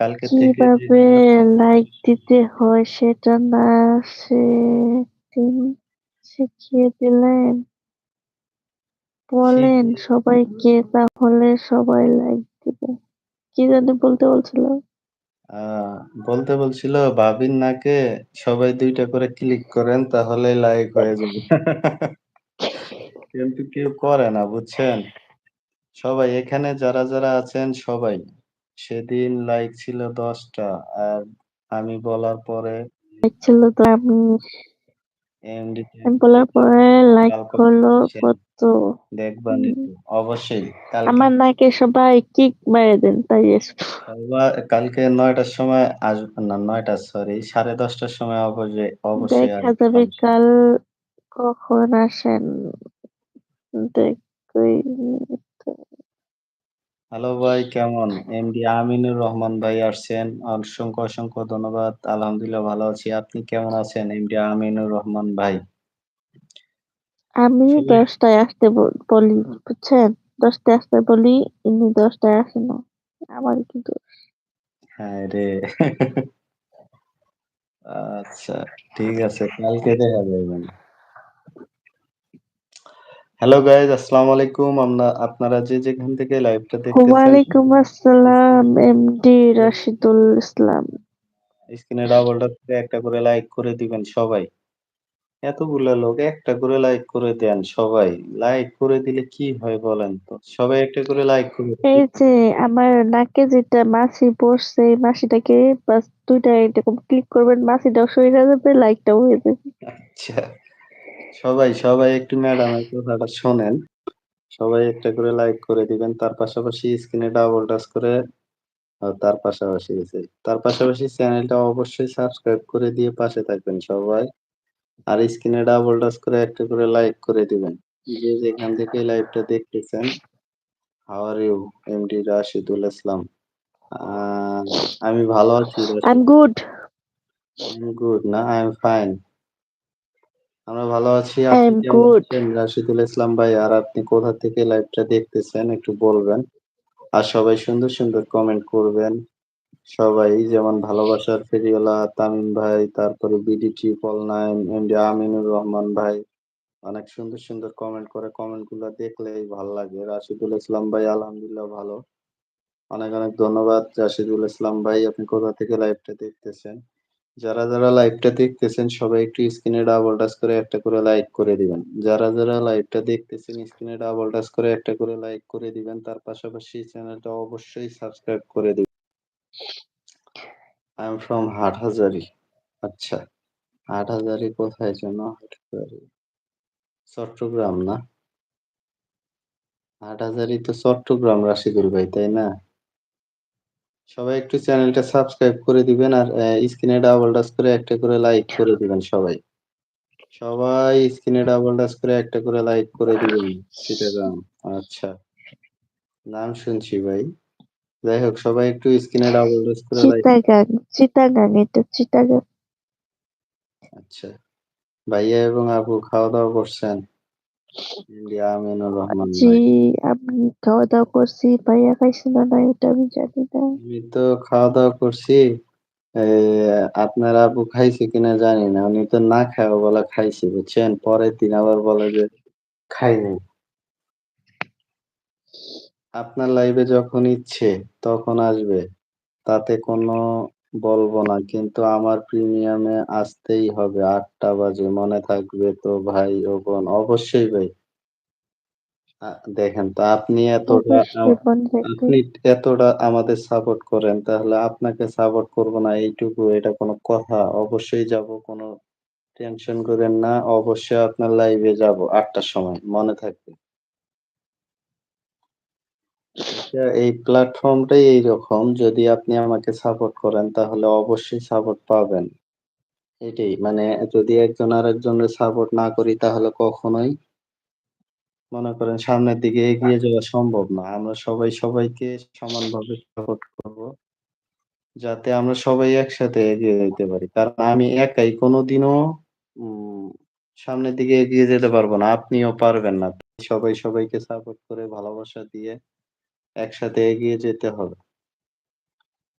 কালকে থেকে কীভাবে লাইক দিতে হয় সেটা না সে দিন শিখিয়ে দিলেন? বলেন সবাইকে তাহলে সবাই লাইক দিবে। কি জানি বলতে বলছিল? বলতে বলছিল ভাবির নাকে সবাই দুইটা করে ক্লিক করেন তাহলে লাইক হয়ে যাবে। কিন্তু কেউ করে না বুঝছেন? সবাই এখানে যারা, যারা আছেন সবাই। সেদিন লাইক ছিল দশটা আর আমি বলার পরে লাইক ছিল তো আমি এমডি আমি বলার পরে লাইক দেখছেন, কত? দেখবানই অবশ্যই আমার নাকে সবাই কিক মেরে দেন তাই কালকে ৯ টার সময় আসবেন না ৯ টা সরি ১০:৩০ টার সময় অবশ্যই অবশ্যই দেখা যাবে কাল কখন আসেন দেখই তো। হ্যালো ভাই কেমন? এমডি আমিনুর রহমান ভাই আসছেন। অসংখ্য, অসংখ্য ধন্যবাদ। আলহামদুলিল্লাহ ভালো আছি। আপনি কেমন আছেন এমডি আমিনুর রহমান ভাই? আমি ১০ আসতে বলি বুঝছেন? ১০ টায় আসতে বলি ইনি ১০ টায় আসে না। আমার কি দোষ? হায়রে! আচ্ছা ঠিক আছে কালকে দেখা যাবেন। হ্যালো গাইস আসসালামু আলাইকুম। আমনা আপনারা যে যেখান থেকে লাইভটা দেখতেছেন ওয়ালাইকুম আসসালাম এমডি রাশিদুল ইসলাম। স্ক্রিনে ডাবল ট্যাপ করে একটা করে লাইক করে দিবেন সবাই। এতগুলা লোক একটা করে লাইক করে দেন সবাই। লাইক করে দিলে কি হয় বলেন তো? সবাই একটা করে লাইক করে এই যে আমার নাকে যেটা মাছি বসছে এই মাছিটাকে বাস ২ টা এরকম ক্লিক করবেন মাছিটাও সইরা যাবে লাইকটাও হয়ে যাবে। আচ্ছা। সবাই, সবাই একটু ম্যাডামের কথাটা শোনেন। সবাই একটা করে লাইক করে দিবেন। তার পাশাপাশি স্ক্রিনে ডাবল টাচ করে তার পাশাপাশি। তার পাশাপাশি চ্যানেলটা অবশ্যই সাবস্ক্রাইব করে দিয়ে পাশে থাকবেন সবাই। আর স্ক্রিনে ডাবল টাচ করে একটা করে লাইক করে দিবেন। যে যেখান থেকে লাইভটা দেখতেছেন। How are you? MD Rashidul Islam. আমি ভালো আছি I am good. I am good না আই এম ফাইন। আমরা ভালো আছি। আপনি কেমন রাশিদুল ইসলাম ভাই? আর আপনি কোথা থেকে লাইভটা দেখতেছেন একটু বলবেন। আর সবাই সুন্দর, সুন্দর কমেন্ট করবেন। সবাই যেমন ভালোবাসার ফেরিওয়ালা, তামিম ভাই, তারপরে BDT triple nine, MD Aminur Rahman ভাই। অনেক সুন্দর, সুন্দর কমেন্ট করে। কমেন্টগুলা দেখলেই ভালো লাগে। রাশিদুল ইসলাম ভাই আলহামদুলিল্লাহ ভালো। অনেক, অনেক ধন্যবাদ রাশিদুল ইসলাম ভাই। আপনি কোথা থেকে লাইভটা দেখতেছেন। যারা, যারা লাইভটা দেখতেছেন সবাই একটু স্ক্রিনে ডাবল টাচ করে একটা করে লাইক করে দিবেন। যারা, যারা লাইভটা দেখতেছেন স্ক্রিনে ডাবল টাচ করে একটা করে লাইক করে দিবেন। তার পাশাপাশি চ্যানেলটা অবশ্যই সাবস্ক্রাইব করে দিবেন। I am from Hathazari. আচ্ছা। হাটহাজারী কোথায় যেন? হাটহাজারী। চট্টগ্রাম না? হাটহাজারী তো চট্টগ্রাম রাশিদুল ভাই, তাই না? সবাই একটু চ্যানেলটা সাবস্ক্রাইব করে দিবেন আর স্ক্রিনে ডাবল টাচ করে একটা করে লাইক করে দিবেন সবাই। সবাই স্ক্রিনে ডাবল টাচ করে একটা করে লাইক করে দিবেন। চিটাগাং। আচ্ছা। নাম শুনছি ভাই। যাই হোক সবাই একটু স্ক্রিনে ডাবল টাচ করে লাইক চিটাগাং, চিটাগাং এটা চিটাগাং। আচ্ছা। ভাইয়া এবং আপু খাওয়া-দাওয়া করছেন? রহমান জি, ভাই। আমি খাওয়া-দাওয়া করছি। ভাইয়া খাইছে না নাই এটা আমি জানি না। আমি তো খাওয়া-দাওয়া করছি। এই আপনার আপু খাইছে কিনা জানি না। উনি তো না খায়া বলে খাইছে বুঝছেন? পরের দিন আবার বলে যে খাই নাই। আপনার লাইভে যখন ইচ্ছে তখন আসবে। তাতে কোনো বলব না। কিন্তু আমার প্রিমিয়ামে আসতেই হবে আটটা বাজে। মনে থাকবে তো ভাই ও বোন? অবশ্যই ভাই। আ দেখেন তো আপনি এতটা। আপনি এতটা আমাদের সাপোর্ট করেন তাহলে আপনাকে সাপোর্ট করব না এইটুকু এটা কোনো কথা? অবশ্যই যাব কোনো টেনশন কইরেন না। অবশ্যই আপনার লাইভে যাব আটটার সময়। মনে থাকবে। এটা এই প্ল্যাটফর্মটাই এইরকম। যদি আপনি আমাকে সাপোর্ট করেন তাহলে অবশ্যই সাপোর্ট পাবেন। এটাই মানে যদি একজন আরেকজনের সাপোর্ট না করি তাহলে কখনোই মনে করেন সামনের দিকে এগিয়ে যাওয়া সম্ভব না। আমরা সবাই সবাইকে সমানভাবে সাপোর্ট করব। যাতে আমরা সবাই একসাথে এগিয়ে যেতে পারি। কারণ আমি একাই কোনোদিনও উম সামনের দিকে এগিয়ে যেতে পারব না। আপনিও পারবেন না। সবাই সবাইকে সাপোর্ট করে ভালোবাসা দিয়ে একসাথে এগিয়ে যেতে হবে।